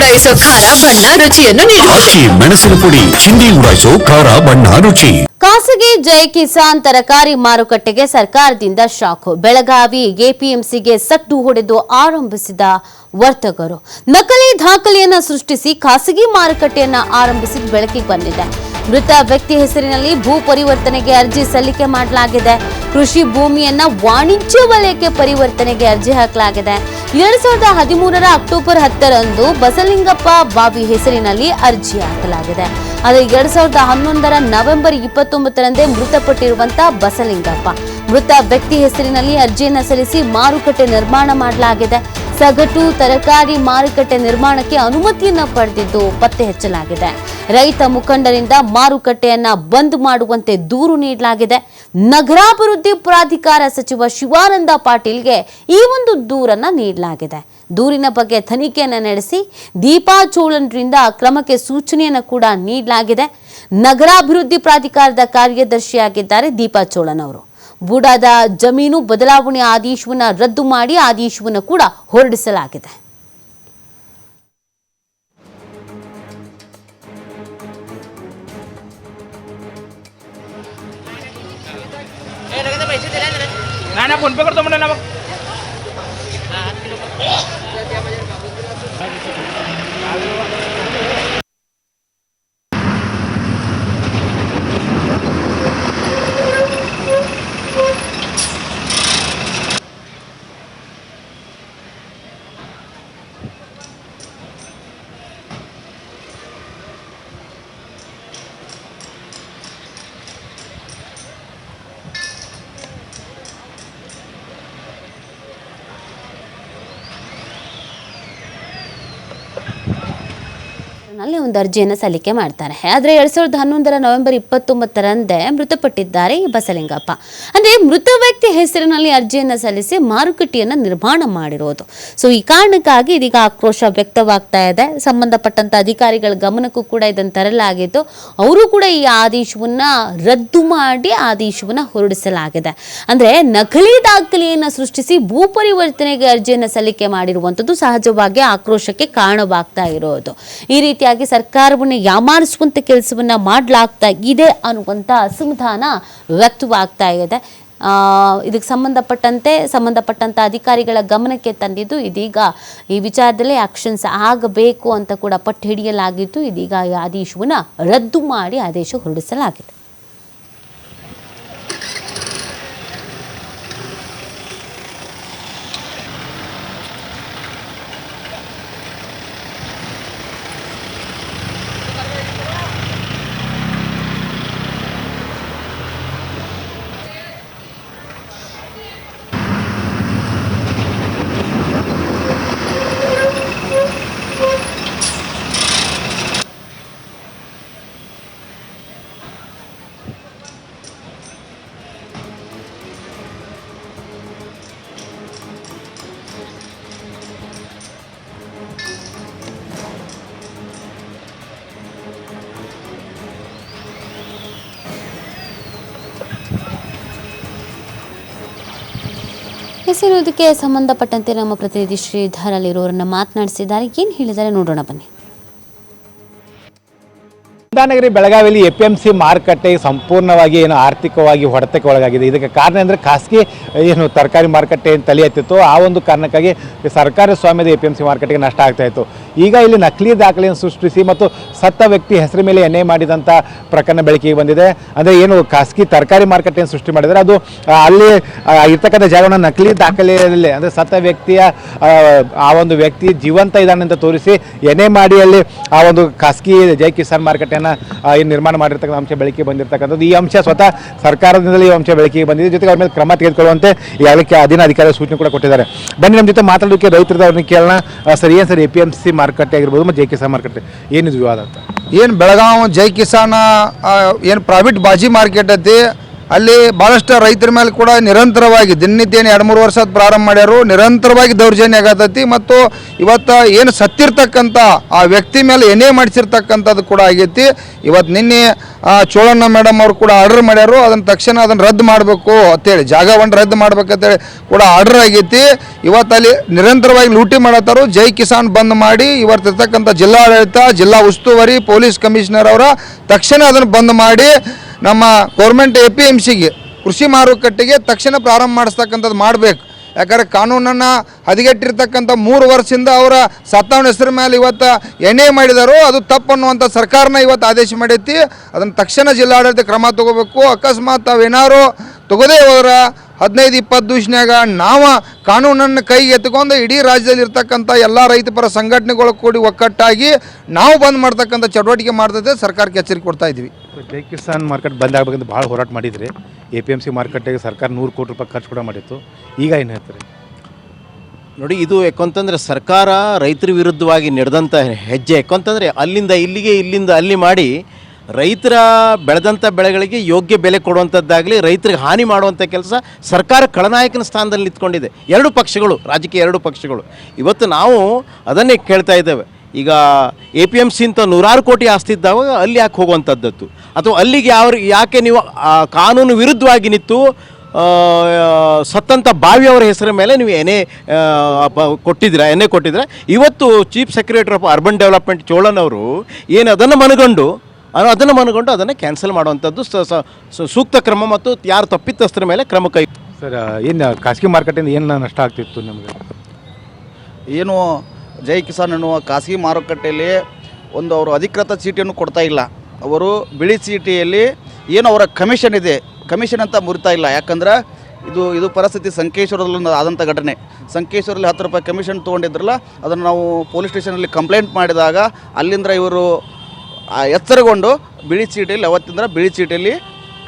ಉಡಾಯಿಸೋ ಖಾರ ಬಣ್ಣ ರುಚಿಯನ್ನು ನೀಡುತ್ತದೆ ಮೆಣಸಿನ ಪುಡಿ ಚಿಂದಿ ಉಡಾಯಿಸೋ ಖಾರ ಬಣ್ಣ ರುಚಿ. ಖಾಸಗಿ ಜೈ ಕಿಸಾನ್ ತರಕಾರಿ ಮಾರುಕಟ್ಟೆಗೆ ಸರ್ಕಾರದಿಂದ ಶಾಕ್. ಬೆಳಗಾವಿ ಎಪಿಎಂಸಿಗೆ ಸಟ್ಟು ಹೊಡೆದು ಆರಂಭಿಸಿದ ವರ್ತಕರು. ನಕಲಿ ದಾಖಲೆಯನ್ನ ಸೃಷ್ಟಿಸಿ ಖಾಸಗಿ ಮಾರುಕಟ್ಟೆಯನ್ನ ಆರಂಭಿಸಿದ ಬೆಳಕಿಗೆ ಬಂದಿದೆ. ಮೃತ ವ್ಯಕ್ತಿ ಹೆಸರಿನಲ್ಲಿ ಭೂ ಪರಿವರ್ತನೆಗೆ ಅರ್ಜಿ ಸಲ್ಲಿಕೆ ಮಾಡಲಾಗಿದೆ. ಕೃಷಿ ಭೂಮಿಯನ್ನ ವಾಣಿಜ್ಯ ವಲಯಕ್ಕೆ ಪರಿವರ್ತನೆಗೆ ಅರ್ಜಿ ಹಾಕಲಾಗಿದೆ. ಎರಡ್ ಸಾವಿರದ ಹದಿಮೂರರ ಅಕ್ಟೋಬರ್ ಹತ್ತರಂದು ಬಸಲಿಂಗಪ್ಪ ಬಾವಿ ಹೆಸರಿನಲ್ಲಿ ಅರ್ಜಿ ಹಾಕಲಾಗಿದೆ. ಆದರೆ ಎರಡ್ ಸಾವಿರದ ಹನ್ನೊಂದರ ನವೆಂಬರ್ ಇಪ್ಪತ್ತೊಂಬತ್ತರಂದೇ ಮೃತಪಟ್ಟಿರುವಂತ ಬಸಲಿಂಗಪ್ಪ. ಮೃತ ವ್ಯಕ್ತಿ ಹೆಸರಿನಲ್ಲಿ ಅರ್ಜಿಯನ್ನು ಸಲ್ಲಿಸಿ ಮಾರುಕಟ್ಟೆ ನಿರ್ಮಾಣ ಮಾಡಲಾಗಿದೆ. ಸಗಟು, ತರಕಾರಿ ಮಾರುಕಟ್ಟೆ ನಿರ್ಮಾಣಕ್ಕೆ ಅನುಮತಿಯನ್ನು ಪಡೆದಿದ್ದು ಪತ್ತೆ ಹೆಚ್ಚಲಾಗಿದೆ. ರೈತ ಮುಖಂಡರಿಂದ ಮಾರುಕಟ್ಟೆಯನ್ನ ಬಂದ್ ಮಾಡುವಂತೆ ದೂರು ನೀಡಲಾಗಿದೆ. ನಗರಾಭಿವೃದ್ಧಿ ಪ್ರಾಧಿಕಾರ ಸಚಿವ ಶಿವಾನಂದ ಪಾಟೀಲ್ಗೆ ಈ ಒಂದು ದೂರನ್ನ ನೀಡಲಾಗಿದೆ. ದೂರಿನ ಬಗ್ಗೆ ತನಿಖೆಯನ್ನು ನಡೆಸಿ ದೀಪಾ ಚೋಳನ್ರಿಂದ ಕ್ರಮಕ್ಕೆ ಸೂಚನೆಯನ್ನು ಕೂಡ ನೀಡಲಾಗಿದೆ. ನಗರಾಭಿವೃದ್ಧಿ ಪ್ರಾಧಿಕಾರದ ಕಾರ್ಯದರ್ಶಿಯಾಗಿದ್ದಾರೆ ದೀಪಾ ಚೋಳನ್ ಅವರು. ಬುಡಾದ ಜಮೀನು ಬದಲಾವಣೆ ಆದೇಶವನ್ನು ರದ್ದು ಮಾಡಿ ಆದೇಶವನ್ನು ಕೂಡ ಹೊರಡಿಸಲಾಗಿದೆ. नाही ನಲ್ಲಿ ಒಂದು ಅರ್ಜಿಯನ್ನು ಸಲ್ಲಿಕೆ ಮಾಡ್ತಾರೆ. ಆದರೆ ಎರಡು ಸಾವಿರದ ಹನ್ನೊಂದರ ನವೆಂಬರ್ ಇಪ್ಪತ್ತೊಂಬತ್ತರಂದೇ ಮೃತಪಟ್ಟಿದ್ದಾರೆ ಈ ಬಸಲಿಂಗಪ್ಪ. ಅಂದರೆ ಮೃತ ವ್ಯಕ್ತಿ ಹೆಸರಿನಲ್ಲಿ ಅರ್ಜಿಯನ್ನು ಸಲ್ಲಿಸಿ ಮಾರುಕಟ್ಟೆಯನ್ನು ನಿರ್ಮಾಣ ಮಾಡಿರೋದು. ಸೊ ಈ ಕಾರಣಕ್ಕಾಗಿ ಇದೀಗ ಆಕ್ರೋಶ ವ್ಯಕ್ತವಾಗ್ತಾ ಇದೆ. ಸಂಬಂಧಪಟ್ಟಂತ ಅಧಿಕಾರಿಗಳ ಗಮನಕ್ಕೂ ಕೂಡ ಇದನ್ನು ತರಲಾಗಿದ್ದು, ಅವರು ಕೂಡ ಈ ಆದೇಶವನ್ನ ರದ್ದು ಮಾಡಿ ಆದೇಶವನ್ನ ಹೊರಡಿಸಲಾಗಿದೆ. ಅಂದ್ರೆ ನಕಲಿ ದಾಖಲೆಯನ್ನು ಸೃಷ್ಟಿಸಿ ಭೂ ಪರಿವರ್ತನೆಗೆ ಅರ್ಜಿಯನ್ನು ಸಲ್ಲಿಕೆ ಮಾಡಿರುವಂಥದ್ದು ಸಹಜವಾಗಿ ಆಕ್ರೋಶಕ್ಕೆ ಕಾರಣವಾಗ್ತಾ ಇರೋದು. ಈ ರೀತಿಯಾಗಿ ಸರ್ಕಾರವನ್ನು ಯಾಮಾರಿಸುವಂತ ಕೆಲಸವನ್ನ ಮಾಡಲಾಗ್ತಾ ಇದೆ ಅನ್ನುವಂಥ ಅಸಮಾಧಾನ ವ್ಯಕ್ತವಾಗ್ತಾ ಇದೆ. ಇದಕ್ಕೆ ಸಂಬಂಧಪಟ್ಟಂತೆ ಸಂಬಂಧಪಟ್ಟಂಥ ಅಧಿಕಾರಿಗಳ ಗಮನಕ್ಕೆ ತಂದಿದ್ದು ಇದೀಗ ಈ ವಿಚಾರದಲ್ಲಿ ಆಕ್ಷನ್ಸ್ ಆಗಬೇಕು ಅಂತ ಕೂಡ ಪಟ್ಟು ಹಿಡಿಯಲಾಗಿದ್ದು ಇದೀಗ ಈ ಆದೇಶವನ್ನು ರದ್ದು ಮಾಡಿ ಆದೇಶ ಹೊರಡಿಸಲಾಗಿದೆ. ಹೆಸರಿನದಕ್ಕೆ ಸಂಬಂಧಪಟ್ಟಂತೆ ನಮ್ಮ ಪ್ರತಿನಿಧಿ ಶ್ರೀಧರ್ ಅಲ್ಲಿರೋರನ್ನ ಮಾತನಾಡಿಸಿದ್ದಾರೆ. ಏನು ಹೇಳಿದ್ದಾರೆ ನೋಡೋಣ ಬನ್ನಿ. ಕುಂದಾನಗರಿ ಬೆಳಗಾವಿಯಲ್ಲಿ ಎ ಪಿ ಎಂ ಸಿ ಮಾರುಕಟ್ಟೆ ಸಂಪೂರ್ಣವಾಗಿ ಏನು ಆರ್ಥಿಕವಾಗಿ ಹೊಡೆತಕ್ಕೆ ಒಳಗಾಗಿದೆ. ಇದಕ್ಕೆ ಕಾರಣ ಅಂದರೆ ಖಾಸಗಿ ಏನು ತರಕಾರಿ ಮಾರುಕಟ್ಟೆ ಏನು ತಲೆ ಎತ್ತಿತ್ತು ಆ ಒಂದು ಕಾರಣಕ್ಕಾಗಿ ಸರ್ಕಾರಿ ಸ್ವಾಮ್ಯದ ಎ ಪಿ ಎಂ ಸಿ ಮಾರುಕಟ್ಟೆಗೆ ನಷ್ಟ ಆಗ್ತಾ ಇತ್ತು. ಈಗ ಇಲ್ಲಿ ನಕಲಿ ದಾಖಲೆಯನ್ನು ಸೃಷ್ಟಿಸಿ ಮತ್ತು ಸತ್ತ ವ್ಯಕ್ತಿ ಹೆಸರು ಮೇಲೆ ಎಣ್ಣೆ ಮಾಡಿದಂಥ ಪ್ರಕರಣ ಬೆಳಕಿಗೆ ಬಂದಿದೆ. ಅಂದರೆ ಏನು ಖಾಸಗಿ ತರಕಾರಿ ಮಾರುಕಟ್ಟೆಯನ್ನು ಸೃಷ್ಟಿ ಮಾಡಿದರೆ ಅದು ಅಲ್ಲಿ ಇರ್ತಕ್ಕಂಥ ಜಾಗವನ್ನು ನಕಲಿ ದಾಖಲೆಯಲ್ಲಿ ಅಂದರೆ ಸತ್ತ ವ್ಯಕ್ತಿಯ ಆ, ಒಂದು ವ್ಯಕ್ತಿ ಜೀವಂತ ಇದ್ದಾನೆ ಅಂತ ತೋರಿಸಿ ಎಣ್ಣೆ ಮಾಡಿ ಅಲ್ಲಿ ಆ ಒಂದು ಖಾಸಗಿ ಜೈ ಕಿಸಾನ್ ಮಾರುಕಟ್ಟೆಯನ್ನು ಏನು ನಿರ್ಮಾಣ ಮಾಡಿರ್ತಕ್ಕಂಥ ಅಂಶ ಬೆಳಕಿಗೆ ಬಂದಿರತಕ್ಕಂಥದ್ದು. ಈ ಅಂಶ ಸ್ವತಃ ಸರ್ಕಾರದಿಂದಲೇ ಈ ಅಂಶ ಬೆಳಕಿಗೆ ಬಂದಿದೆ. ಜೊತೆಗೆ ಅವ್ರ ಮೇಲೆ ಕ್ರಮ ತೆಗೆದುಕೊಳ್ಳುವಂತೆ ಈಗಾಗಲೇ ಅಧೀನ ಅಧಿಕಾರಿಗಳು ಸೂಚನೆ ಕೂಡ ಕೊಟ್ಟಿದ್ದಾರೆ. ಬನ್ನಿ, ನಮ್ಮ ಜೊತೆ ಮಾತಾಡೋದಕ್ಕೆ ರೈತರದವ್ರನ್ನ ಕೇಳೋಣ. ಸರಿ ಸರ್, ಏನು sir A P M C ಮಾರುಕಟ್ಟೆ ಆಗಿರ್ಬೋದು ಮತ್ತು ಜೈ ಕಿಸಾನ್ ಮಾರುಕಟ್ಟೆ. ಏನಿದು ವಿವಾದ ಅಂತ? ಏನು ಬೆಳಗಾವಿ ಜೈ ಕಿಸಾನ್ ಏನು ಪ್ರೈವೇಟ್ ಬಾಜಿ ಮಾರ್ಕೆಟ್ ಐತಿ. ಅಲ್ಲಿ ಭಾಳಷ್ಟು ರೈತರ ಮೇಲೆ ಕೂಡ ನಿರಂತರವಾಗಿ ದಿನನಿತ್ಯ ಎರಡು ಮೂರು ವರ್ಷದ ಪ್ರಾರಂಭ ಮಾಡ್ಯಾರು. ನಿರಂತರವಾಗಿ ದೌರ್ಜನ್ಯ ಆಗತೈತಿ ಮತ್ತು ಇವತ್ತು ಏನು ಸತ್ತಿರ್ತಕ್ಕಂಥ ಆ ವ್ಯಕ್ತಿ ಮೇಲೆ ಏನೇ ಮಾಡಿಸಿರ್ತಕ್ಕಂಥದ್ದು ಕೂಡ ಆಗೈತಿ. ಇವತ್ತು ನಿನ್ನೆ ಚೋಳಣ್ಣ ಮೇಡಮ್ ಅವರು ಕೂಡ ಆರ್ಡರ್ ಮಾಡ್ಯಾರು. ಅದನ್ನು ತಕ್ಷಣ ಅದನ್ನು ರದ್ದು ಮಾಡಬೇಕು ಅಂತೇಳಿ ಜಾಗವನ್ನು ರದ್ದು ಮಾಡ್ಬೇಕಂತೇಳಿ ಕೂಡ ಆರ್ಡರ್ ಆಗೈತಿ. ಇವತ್ತು ಅಲ್ಲಿ ನಿರಂತರವಾಗಿ ಲೂಟಿ ಮಾಡತ್ತಾರು. ಜೈ ಕಿಸಾನ್ ಬಂದ್ ಮಾಡಿ ಇವತ್ತಿರ್ತಕ್ಕಂಥ ಜಿಲ್ಲಾಡಳಿತ, ಜಿಲ್ಲಾ ಉಸ್ತುವಾರಿ, ಪೊಲೀಸ್ ಕಮಿಷನರ್ ಅವರ ತಕ್ಷಣ ಅದನ್ನು ಬಂದ್ ಮಾಡಿ ನಮ್ಮ ಗೌರ್ಮೆಂಟ್ ಎ ಪಿ ಎಂ ಸಿಗೆ ಕೃಷಿ ಮಾರುಕಟ್ಟೆಗೆ ತಕ್ಷಣ ಪ್ರಾರಂಭ ಮಾಡಿಸ್ತಕ್ಕಂಥದ್ದು ಮಾಡಬೇಕು. ಯಾಕಂದ್ರೆ ಕಾನೂನನ್ನು ಹದಗೆಟ್ಟಿರ್ತಕ್ಕಂಥ ಮೂರು ವರ್ಷದಿಂದ ಅವರ ಸತ್ತಾವಣ ಹೆಸರು ಮೇಲೆ ಇವತ್ತು ಎಣ್ಣೆ ಮಾಡಿದಾರೋ ಅದು ತಪ್ಪು ಅನ್ನುವಂಥ ಸರ್ಕಾರನ ಇವತ್ತು ಆದೇಶ ಮಾಡೈತಿ. ಅದನ್ನು ತಕ್ಷಣ ಜಿಲ್ಲಾಡಳಿತ ಕ್ರಮ ತಗೋಬೇಕು. ಅಕಸ್ಮಾತ್ ತಾವೇನಾರು ತಗೋದೇ ಹೋದ್ರೆ ಹದಿನೈದು ಇಪ್ಪತ್ತು ದಿವಸನಾಗ ನಾವು ಕಾನೂನನ್ನು ಕೈಗೆ ಎತ್ಕೊಂಡು ಇಡೀ ರಾಜ್ಯದಲ್ಲಿ ಇರ್ತಕ್ಕಂಥ ಎಲ್ಲ ರೈತಪರ ಸಂಘಟನೆಗಳು ಕೂಡಿ ಒಕ್ಕಟ್ಟಾಗಿ ನಾವು ಬಂದ್ ಮಾಡ್ತಕ್ಕಂಥ ಚಟುವಟಿಕೆ ಮಾಡ್ತದೆ ಸರ್ಕಾರಕ್ಕೆ ಎಚ್ಚರಿಕೆ ಕೊಡ್ತಾ ಇದ್ವಿ ಜೈ ಕಿಸಾನ್ ಮಾರ್ಕೆಟ್ ಬಂದ್ ಆಗ್ಬೇಕಂತ ಭಾಳ ಹೋರಾಟ ಮಾಡಿದ್ರಿ. ಎ ಪಿ ಎಂ ಸಿ ಮಾರ್ಕೆಟಿಗೆ ಸರ್ಕಾರ ನೂರು ಕೋಟಿ ರೂಪಾಯಿ ಖರ್ಚು ಕೂಡ ಮಾಡಿತ್ತು. ಈಗ ಏನು ಹೇಳ್ತಾರೆ? ನೋಡಿ, ಇದು ಯಾಕಂತಂದರೆ ಸರ್ಕಾರ ರೈತರ ವಿರುದ್ಧವಾಗಿ ನಡೆದಂಥ ಹೆಜ್ಜೆ. ಯಾಕಂತಂದರೆ ಅಲ್ಲಿಂದ ಇಲ್ಲಿಗೆ ಇಲ್ಲಿಂದ ಅಲ್ಲಿ ಮಾಡಿ ರೈತರ ಬೆಳೆದಂಥ ಬೆಳೆಗಳಿಗೆ ಯೋಗ್ಯ ಬೆಲೆ ಕೊಡುವಂಥದ್ದಾಗಲಿ ರೈತರಿಗೆ ಹಾನಿ ಮಾಡುವಂಥ ಕೆಲಸ ಸರ್ಕಾರ ಖಳನಾಯಕನ ಸ್ಥಾನದಲ್ಲಿ ನಿಂತ್ಕೊಂಡಿದೆ. ಎರಡು ಪಕ್ಷಗಳು, ರಾಜಕೀಯ ಎರಡು ಪಕ್ಷಗಳು. ಇವತ್ತು ನಾವು ಅದನ್ನೇ ಕೇಳ್ತಾ ಇದ್ದೇವೆ. ಈಗ ಎ ಪಿ ಎಂ ಸಿ ಅಂತ ನೂರಾರು ಕೋಟಿ ಆಸ್ತಿ ಇದ್ದಾಗ ಅಲ್ಲಿ ಯಾಕೆ ಹೋಗುವಂಥದ್ದತ್ತು ಅಥವಾ ಅಲ್ಲಿಗೆ ಯಾವ ಯಾಕೆ ನೀವು ಆ ಕಾನೂನು ವಿರುದ್ಧವಾಗಿ ನಿಂತು ಸತ್ತಂಥ ಬಾವಿಯವರ ಹೆಸರ ಮೇಲೆ ನೀವು ಎನೆ ಕೊಟ್ಟಿದ್ದೀರಾ ಎನೆ ಕೊಟ್ಟಿದ್ದೀರಾ? ಇವತ್ತು chief secretary of urban development Cholan ಅವರು ಏನು ಅದನ್ನು ಮನಗಂಡು ಅದನ್ನು ಮನಗಂಡು ಅದನ್ನು ಕ್ಯಾನ್ಸಲ್ ಮಾಡುವಂಥದ್ದು ಸ- ಸ- ಸ- ಸೂಕ್ತ ಕ್ರಮ ಮತ್ತು ಯಾರು ತಪ್ಪಿತಸ್ಥರ ಮೇಲೆ ಕ್ರಮ ಕೈ ಸರ್ ಏನು ಖಾಸಗಿ ಮಾರ್ಕೆಟಿಂದ ಏನು ನಷ್ಟ ಆಗ್ತಿತ್ತು ನಿಮಗೆ? ಏನು ಜೈ ಕಿಸಾನ್ ಎನ್ನುವ ಖಾಸಗಿ ಮಾರುಕಟ್ಟೆಯಲ್ಲಿ ಒಂದು ಅವರು ಅಧಿಕೃತ ಚೀಟಿಯನ್ನು ಕೊಡ್ತಾ ಇಲ್ಲ. ಅವರು ಬಿಳಿ ಚೀಟಿಯಲ್ಲಿ ಏನು ಅವರ ಕಮಿಷನ್ ಇದೆ. ಕಮಿಷನ್ ಅಂತ ಮುರಿತಾ ಇಲ್ಲ. ಯಾಕಂದ್ರೆ ಇದು ಇದು ಪರಿಸ್ಥಿತಿ ಸಂಕೇಶ್ವರದಲ್ಲಿ ಆದಂಥ ಘಟನೆ. ಸಂಕೇಶ್ವರಲ್ಲಿ ಹತ್ತು ರೂಪಾಯಿ ಕಮಿಷನ್ ತೊಗೊಂಡಿದ್ರಲ್ಲ, ಅದನ್ನು ನಾವು ಪೊಲೀಸ್ ಸ್ಟೇಷನಲ್ಲಿ ಕಂಪ್ಲೇಂಟ್ ಮಾಡಿದಾಗ ಅಲ್ಲಿಂದ ಇವರು ಎಚ್ಚರಗೊಂಡು ಬಿಳಿ ಚೀಟಿಯಲ್ಲಿ, ಅವತ್ತಿಂದ ಬಿಳಿ ಚೀಟಿಯಲ್ಲಿ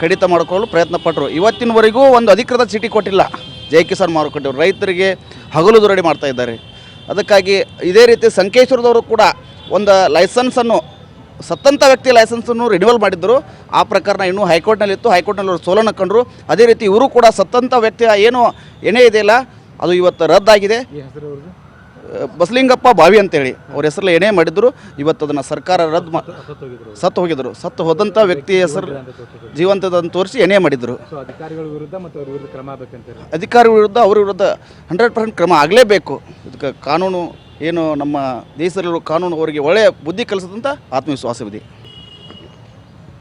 ಕಡಿತ ಮಾಡಿಕೊಳ್ಳಲು ಪ್ರಯತ್ನ ಪಟ್ಟರು ಇವತ್ತಿನವರೆಗೂ ಒಂದು ಅಧಿಕೃತ ಚೀಟಿ ಕೊಟ್ಟಿಲ್ಲ. ಜೈ ಕಿಸಾನ್ ಮಾರುಕಟ್ಟೆ ರೈತರಿಗೆ ಹಗಲು ದುರಡಿ ಮಾಡ್ತಾ ಇದ್ದಾರೆ. ಅದಕ್ಕಾಗಿ ಇದೇ ರೀತಿ ಸಂಕೇಶ್ವರದವರು ಕೂಡ ಒಂದು ಲೈಸೆನ್ಸನ್ನು ಸತ್ತಂಥ ವ್ಯಕ್ತಿ ಲೈಸೆನ್ಸನ್ನು ರಿನ್ಯೂವಲ್ ಮಾಡಿದ್ದರು. ಆ ಪ್ರಕರಣ ಇನ್ನೂ ಹೈಕೋರ್ಟ್ನಲ್ಲಿ ಇತ್ತು ಹೈಕೋರ್ಟ್ನಲ್ಲಿ ಅವರು ಸೋಲನ್ನು ಕಂಡರು. ಅದೇ ರೀತಿ ಇವರು ಕೂಡ ಸತ್ತಂಥ ವ್ಯಕ್ತಿಯ ಏನು ಏನೇ ಇದೆಯಲ್ಲ ಅದು ಇವತ್ತು ರದ್ದಾಗಿದೆ. ಬಸಲಿಂಗಪ್ಪ ಬಾವಿ ಅಂತೇಳಿ ಅವ್ರ ಹೆಸರು ಏನೇ ಮಾಡಿದ್ರು ಇವತ್ತು ಅದನ್ನು ಸರ್ಕಾರ ರದ್ದು ಮಾ ಸತ್ತು ಹೋಗಿದ್ರು. ಸತ್ತು ಹೋದಂಥ ವ್ಯಕ್ತಿ ಹೆಸರು ಜೀವಂತದನ್ನು ತೋರಿಸಿ ಏನೇ ಮಾಡಿದ್ರು. ಅಧಿಕಾರಿಗಳ ವಿರುದ್ಧ ಮತ್ತು ಅವ್ರ ವಿರುದ್ಧ ಕ್ರಮ ಅಧಿಕಾರಿ ವಿರುದ್ಧ ಅವ್ರ ವಿರುದ್ಧ ಹಂಡ್ರೆಡ್ ಪರ್ಸೆಂಟ್ ಕ್ರಮ ಆಗಲೇಬೇಕು. ಇದಕ್ಕೆ ಕಾನೂನು ಏನು ನಮ್ಮ ದೇಶದಲ್ಲಿರೋ ಕಾನೂನು ಅವರಿಗೆ ಒಳ್ಳೆಯ ಬುದ್ಧಿ ಕಲಿಸದಂಥ ಆತ್ಮವಿಶ್ವಾಸವಿದೆ.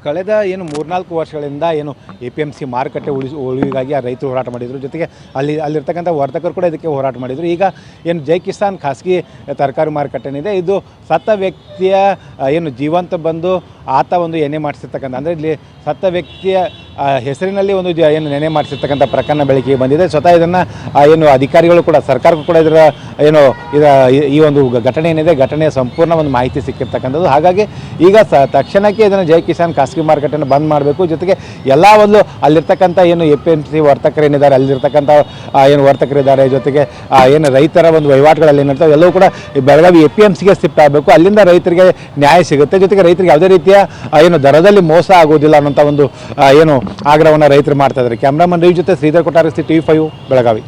ಕಳೆದ ಏನು ಮೂರ್ನಾಲ್ಕು ವರ್ಷಗಳಿಂದ ಏನು ಎ ಪಿ ಎಂ ಸಿ ಮಾರುಕಟ್ಟೆ ಉಳಿಸಿ ಉಳಿವಿಗಾಗಿ ಆ ರೈತರು ಹೋರಾಟ ಮಾಡಿದರು. ಜೊತೆಗೆ ಅಲ್ಲಿ, ಅಲ್ಲಿರ್ತಕ್ಕಂಥ ವರ್ತಕರು ಕೂಡ ಇದಕ್ಕೆ ಹೋರಾಟ ಮಾಡಿದರು. ಈಗ ಏನು ಜೈ ಕಿಸಾನ್ ಖಾಸಗಿ ತರಕಾರಿ ಮಾರುಕಟ್ಟೆನಿದೆ. ಇದು ಸತ್ತ ವ್ಯಕ್ತಿಯ ಏನು ಜೀವಂತ ಬಂದು ಆತ ಒಂದು ಎನೆ ಮಾಡಿಸಿರ್ತಕ್ಕಂಥ, ಅಂದರೆ ಇಲ್ಲಿ ಸತ್ತ ವ್ಯಕ್ತಿಯ ಹೆಸರಿನಲ್ಲಿ ಒಂದು ಏನು ನೆನೆ ಮಾಡಿಸಿರ್ತಕ್ಕಂಥ ಪ್ರಕರಣ ಬೆಳಕಿಗೆ ಬಂದಿದೆ. ಸ್ವತಃ ಇದನ್ನು ಏನು ಅಧಿಕಾರಿಗಳು ಕೂಡ, ಸರ್ಕಾರಕ್ಕೂ ಕೂಡ ಇದರ, ಏನು, ಇದರ, ಈ- ಒಂದು ಘಟನೆ ಏನಿದೆ, ಘಟನೆಯ ಸಂಪೂರ್ಣ ಒಂದು ಮಾಹಿತಿ ಸಿಕ್ಕಿರ್ತಕ್ಕಂಥದ್ದು. ಹಾಗಾಗಿ ಈಗ ತಕ್ಷಣಕ್ಕೆ ಇದನ್ನು ಜೈ ಕಿಸಾನ್ ಖಾಸಗಿ ಮಾರ್ಕೆಟನ್ನು ಬಂದ್ ಮಾಡಬೇಕು. ಜೊತೆಗೆ ಎಲ್ಲ ಒಂದು ಅಲ್ಲಿರ್ತಕ್ಕಂಥ ಏನು ಎ ಪಿ ಎಂ ಸಿ ವರ್ತಕರು ಏನಿದ್ದಾರೆ, ಅಲ್ಲಿರ್ತಕ್ಕಂಥ ಏನು ವರ್ತಕರಿದ್ದಾರೆ ಜೊತೆಗೆ ಏನು ರೈತರ ಒಂದು ವಹಿವಾಟುಗಳಲ್ಲಿ ಏನಿರ್ತವೆ, ಎಲ್ಲವೂ ಕೂಡ ಬೆಳಗಾವಿ ಎ ಪಿ ಎಂ ಸಿಗೆ ಶಿಫ್ಟ್ ಆಗಬೇಕು. ಅಲ್ಲಿಂದ ರೈತರಿಗೆ ನ್ಯಾಯ ಸಿಗುತ್ತೆ. ಜೊತೆಗೆ ರೈತರಿಗೆ ಯಾವುದೇ ರೀತಿಯ ಏನು ದರದಲ್ಲಿ ಮೋಸ ಆಗೋದಿಲ್ಲ ಅನ್ನೋಂಥ ಒಂದು ಏನು ಆಗ್ರಹವನ್ನು ರೈತರು ಮಾಡ್ತಾ ಇದ್ದಾರೆ. ಕ್ಯಾಮ್ರಾಮನ್ ರವಿ ಜೊತೆ ಶ್ರೀಧರ್ ಕೊಟ್ಟಾರಸ್ತಿ ಟಿ ವಿ ಫೈವ್, ಬೆಳಗಾವಿ.